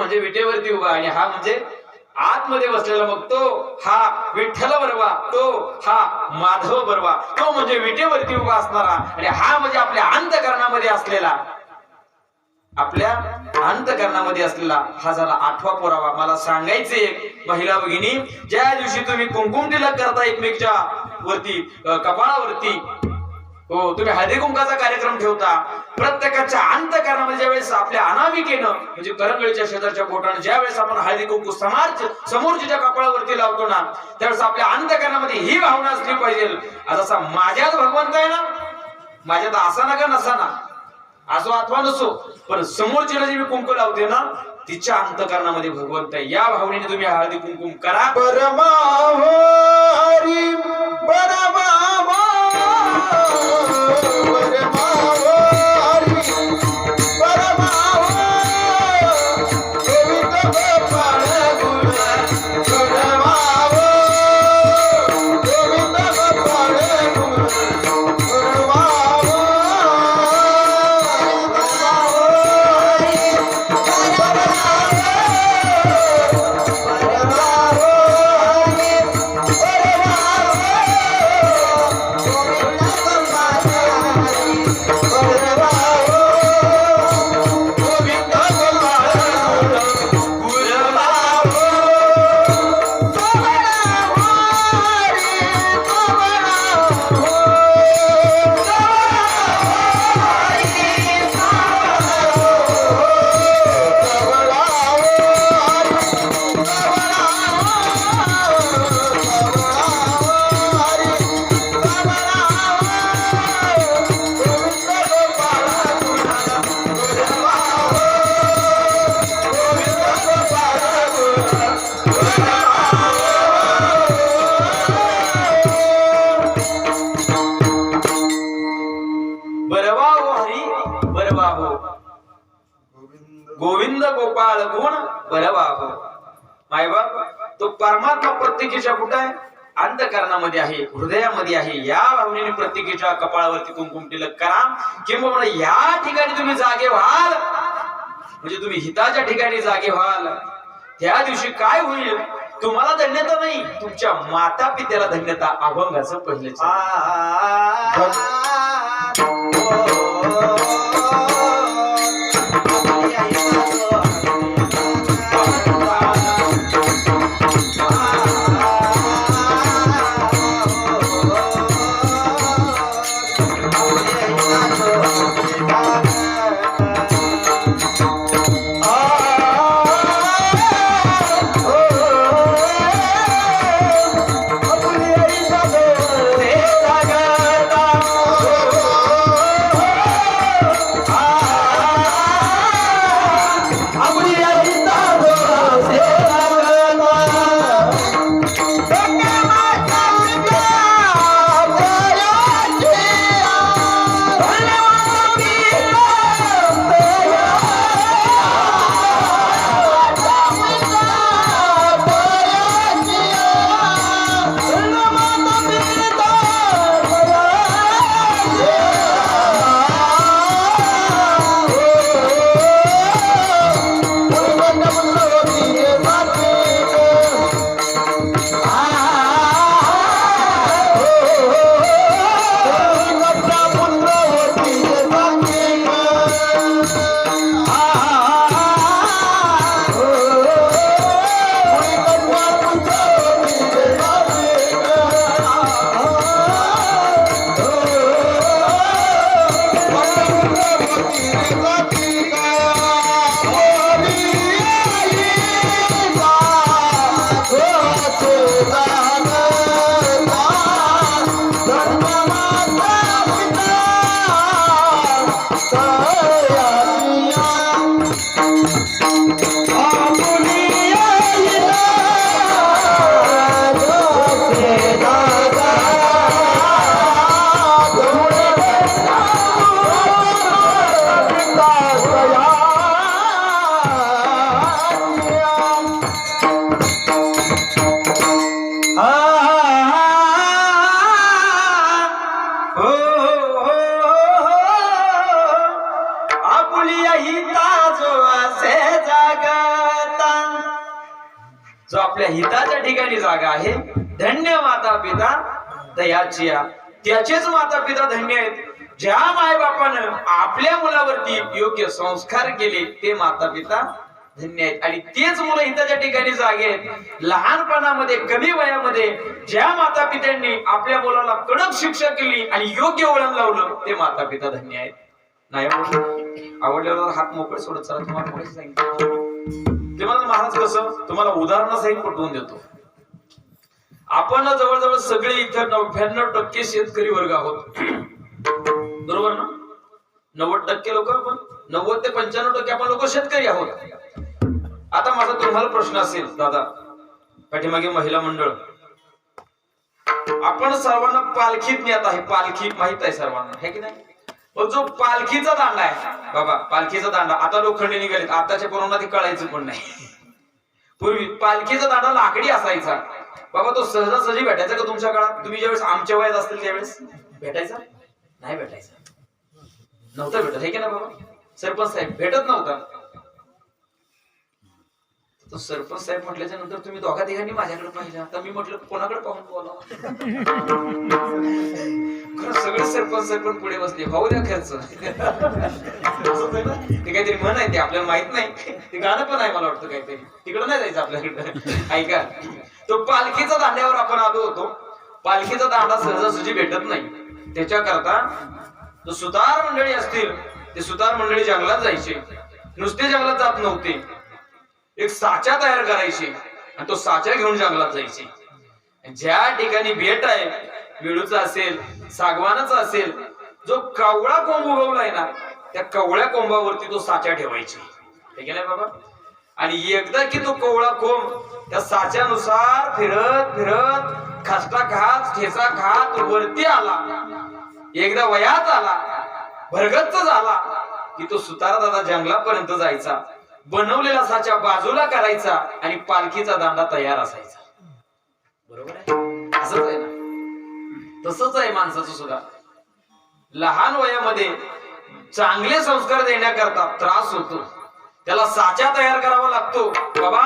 म्हणजे विटेवरती उभा आणि हा म्हणजे आतमध्ये बसलेला मग तो हा विठ्ठल बरवा तो हा माधव बरवा तो म्हणजे विटेवरती उभा असणारा आणि हा म्हणजे आपल्या अंतकरणामध्ये असलेला. आपल्या अंतकरणामध्ये असलेला हा झाला आठवा पुरावा. मला सांगायचे महिला भगिनी ज्या दिवशी तुम्ही कुंकुम तिलक करता एकमेकच्या वरती कपाळावरती हो तुम्ही हळदी कुंकाचा कार्यक्रम ठेवता. प्रत्येकाच्या अंतकरणामध्ये ज्यावेळेस आपल्या अनामिकेनं म्हणजे करंगळीच्या शेजारच्या बोटानं ज्यावेळेस आपण हळदी कुंकू समाज समोरच्या कपाळावरती लावतो ना त्यावेळेस आपल्या अंतकरणामध्ये ही भावना असली पाहिजे. असा माझ्यात भगवंत आहे ना माझ्यात असा ना का नसाना असो अथवा नसो पण समोरच्याला जे मी कुंकू लावते ना तिच्या अंतकरणामध्ये भगवंत आहे. या भावनेने तुम्ही हळदी कुंकुम करा. परमा हरी परमा हो हो गोविंद गोपाळ गुण बरवा हो मायबाप तो परमात्मा प्रत्येकीच्या कुठं आहे? अंतकरणामध्ये आहे हृदयामध्ये आहे. या भावनेने प्रत्येकीच्या कपाळावरती कुंकुम टिलक करा. किंवा या ठिकाणी तुम्ही जागे व्हाल. म्हणजे तुम्ही हिताच्या ठिकाणी जागे व्हाल. त्या दिवशी काय होईल? तुम्हाला धन्यता नाही तुमच्या माता पित्याला धन्यता अभंगाचं पहिलं जो आपल्या हिताच्या ठिकाणी जागा आहे धन्य माता पिता दयाची त्याचेच माता पिता धन्य आहेत. ज्या मायबापानं आपल्या मुलावरती योग्य संस्कार केले ते माता पिता धन्य आहेत. आणि तेच मुलं हिताच्या ठिकाणी जागे आहेत. लहानपणामध्ये कमी वयामध्ये ज्या माता पित्यांनी आपल्या मुलाला कडक शिक्षा केली आणि योग्य वळण लावलं ते माता पिता धन्य आहेत. नाही आवडलं आवडल्यावर हात मोकळे सोडत चला तुम्हाला सांगितलं? ते मला महाराज कसं तुम्हाला उदाहरणासहित पटवून देतो. आपण जवळजवळ सगळे इथं नव्याण्णव टक्के शेतकरी वर्ग आहोत. बरोबर ना? नव्वद टक्के लोक आपण नव्वद ते पंच्याण्णव टक्के आपण लोक शेतकरी आहोत. आता माझा तुम्हाला प्रश्न असेल दादा पाठीमागे महिला मंडळ. आपण सर्वांना पालखीत नेत आहे पालखी माहीत आहे सर्वांना हे की नाही? पण जो पालखीचा दांडा आहे. बाबा पालखीचा दांडा. आता लोखंडी निघालेत. आताच्या पोरांना ते कळायचं पण नाही. पूर्वी पालखीचा दांडा लाकडी असायचा. बाबा तो सहजासहजी भेटायचा का तुमच्या काळात? तुम्ही ज्यावेळेस आमच्या वयात असतील त्यावेळेस? भेटायचा? नाही भेटायचा. नव्हता भेटत हे की ना बाबा? सरपंच साहेब भेटत नव्हता. तो सरपंच साहेब म्हटल्याच्या नंतर तुम्ही दोघा तिघांनी माझ्याकडे पाहिजे आता मी म्हटलं कोणाकडे पाहून बोलावं? सगळे सरपंच सरपंच पुढे बसले. भाऊ द्या खर्च. ते काहीतरी म्हण आहे ते आपल्याला माहीत नाही. ते गाणं पण आहे मला वाटतं काहीतरी. तिकडं नाही जायचं आपल्याकडे. ऐका. तो पालखीचा दांड्यावर आपण आलो होतो. पालखीचा दांडा सहजासहजी भेटत नाही. त्याच्याकरता जो सुतार मंडळी असतील ते सुतार मंडळी जंगलात जायचे. नुसते जंगलात जात नव्हते. एक साचा तयार करायची आणि तो साचा घेऊन जंगलात जायची. ज्या ठिकाणी भेट आहे वेळूचा असेल सागवानाचा असेल जो कवळा कोंब उगवलाय ना त्या कवळ्या कोंबावरती तो साचा ठेवायची. बाबा. आणि एकदा की तो कवळा कोंब त्या साच्यानुसार फिरत फिरत खसटा खात ठेचा खात वरती आला. एकदा वयात आला भरगच्च झाला की तो सुतारा दादा जंगलापर्यंत जायचा. बनवलेला साचा बाजूला करायचा आणि पालखीचा दांडा तयार असायचा. बरोबर आहे? असंच आहे ना? तसंच आहे माणसाचं सुद्धा. लहान वयामध्ये चांगले संस्कार देण्याकरता त्रास होतो. त्याला साचा तयार करावा लागतो. बाबा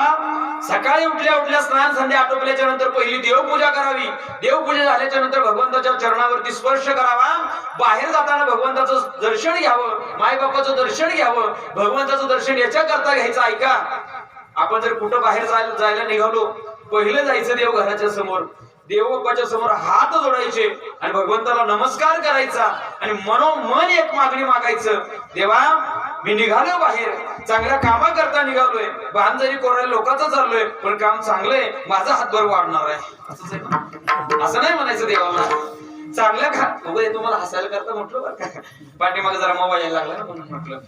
सकाळी उठल्या उठल्या स्नान संध्या आटोपल्याच्या नंतर पहिली देवपूजा करावी. देवपूजा झाल्याच्यानंतर भगवंताच्या चरणावरती स्पर्श करावा. बाहेर जाताना भगवंताचं दर्शन घ्यावं. मायबापाचं दर्शन घ्यावं. भगवंताचं दर्शन याच्या करता घ्यायचं. ऐका. आपण जर कुठं बाहेर जायला जायला निघालो पहिलं जायचं देवघराच्या समोर. देवबाच्या समोर हात जोडायचे आणि भगवंताला नमस्कार करायचा आणि मनोमन एक मागणी मागायचं. देवा मी निघालो बाहेर. चांगल्या कामा करता निघालोय. भान जरी कोरायला लोकांचं चाललोय. पण काम चांगलंय. माझा हातभर वाढणार आहे. असं नाही म्हणायचं देवाला चांगल्या खा तुम्हाला हसायला करता म्हटलं बरं का? पाठीमागे जरा मोबाईल यायला लागला ना म्हणून म्हटलं.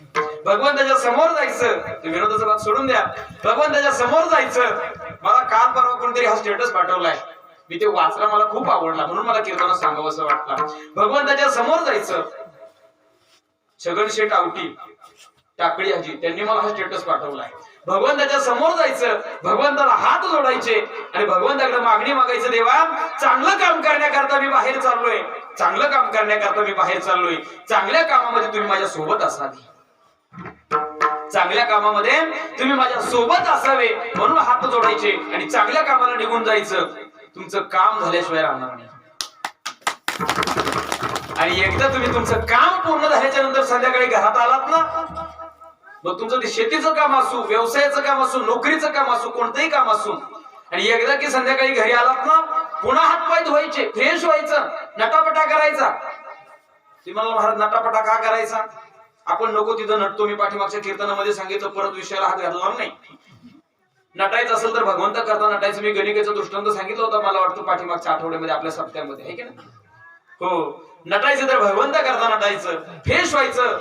भगवंताच्या समोर जायचं. विनोदाचा भाग सोडून द्या. भगवंताच्या समोर जायचं. मला काल परवा कोणतरी हा स्टेटस पाठवलाय. मी ते वाचला मला खूप आवडला. म्हणून मला कीर्तन सांगावं असं वाटलं. भगवंताच्या समोर जायचं. छगन शेठ आवटी. टाकळी हाजी त्यांनी मला हा स्टेटस पाठवलाय भगवंताच्या समोर जायचं भगवंताला हात जोडायचे आणि भगवंताकडे मागणी मागायचं देवा चांगलं काम करण्याकरता मी बाहेर चाललोय. चांगलं काम करण्याकरता मी बाहेर चाललोय. चांगल्या कामामध्ये तुम्ही माझ्या सोबत असावी. चांगल्या कामामध्ये तुम्ही माझ्या सोबत असावे. म्हणून हात जोडायचे आणि चांगल्या कामाला निघून जायचं. तुमचं काम झाल्याशिवाय राहणार नाही. आणि एकदा तुम्ही तुमचं काम पूर्ण झाल्याच्यानंतर संध्याकाळी घरात आलात ना मग तुमचं ते शेतीचं काम असू व्यवसायाचं काम असू नोकरीचं काम असू कोणतंही काम असू आणि एकदा की संध्याकाळी घरी आलात ना पुन्हा हातपाय धुवायचे फ्रेश व्हायचं नटापटा करायचा. तुम्हाला महाराज नटापटा का करायचा? आपण नको तिथं नटतो. मी पाठीमागच्या कीर्तनामध्ये सांगितलं परत विषयाला हात घातला नाही. नटायचं असेल तर भगवंत करता नटायचं. मी गणिकेचा दृष्टांत सांगितलं होतं मला वाटतं पाठीमागच्या आठवड्यामध्ये आपल्या सप्त्यामध्ये आहे की नाही? हो. नटायचं तर भगवंत करता नटायचं फ्रेश व्हायचं.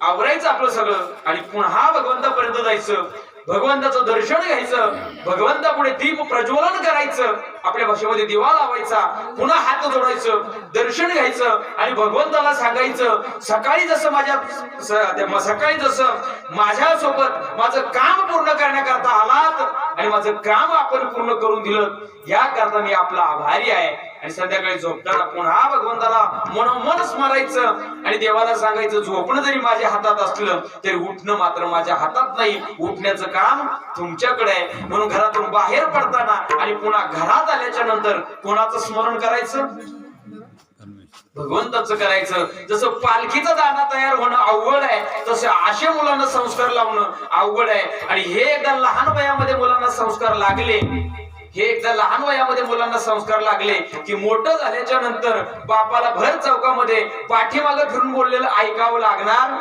आवरायचं आपलं सगळं आणि पुन्हा भगवंतापर्यंत जायचं. भगवंताचं दर्शन घ्यायचं. भगवंतापुढे दीप प्रज्वलन करायचं. आपल्या भाषेमध्ये दिवा लावायचा. पुन्हा हात जोडायचं. दर्शन घ्यायचं. आणि भगवंताला सांगायचं सकाळी जसं माझ्या सकाळी जसं माझ्या सोबत माझं काम पूर्ण करण्याकरता आलात आणि माझं काम आपण पूर्ण करून दिलं याकरता मी आपला आभारी आहे. आणि संध्याकाळी झोपताना पुन्हा भगवंताला मनोमन स्मरायचं आणि देवाला सांगायचं झोपणं जरी माझ्या हातात असलं तरी उठणं मात्र माझ्या हातात नाही. उठण्याचं काम तुमच्याकडे आहे. म्हणून घरातून बाहेर पडताना आणि पुन्हा घरात आल्याच्यानंतर कोणाचं स्मरण करायचं? भगवंताचं करायचं. जसं पालखीचा दाना तयार होणं अवघड आहे तसे आशे मुलांना संस्कार लावणं अवघड आहे. आणि हे एकदा लहान वयामध्ये मुलांना संस्कार लागले हे एकदा लहान वयामध्ये मुलांना संस्कार लागले की मोठं झाल्याच्यानंतर बापाला भर चौकामध्ये पाठीमाग फिरून बोललेलं ऐकावं लागणार?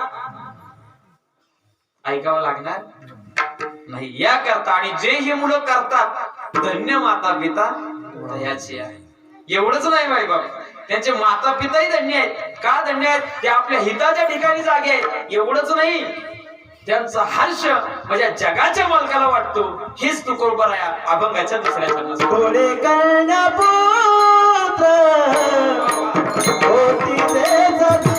ऐकावं लागणार? नाही या करता आणि जे ही मुलं करतात धन्य माता पिता दयाचे आहे. एवढंच नाही बाई बाबा. त्यांचे माता पिताही धन्य आहेत. का धन्य आहेत? ते आपल्या हिताच्या ठिकाणी जागे आहेत. एवढंच नाही. त्यांचा हर्ष म्हणजे जगाच्या मालकाला वाटतो हीच तुकोबराया अभंगाच्या दुसऱ्या चरणाचं. थोडे होती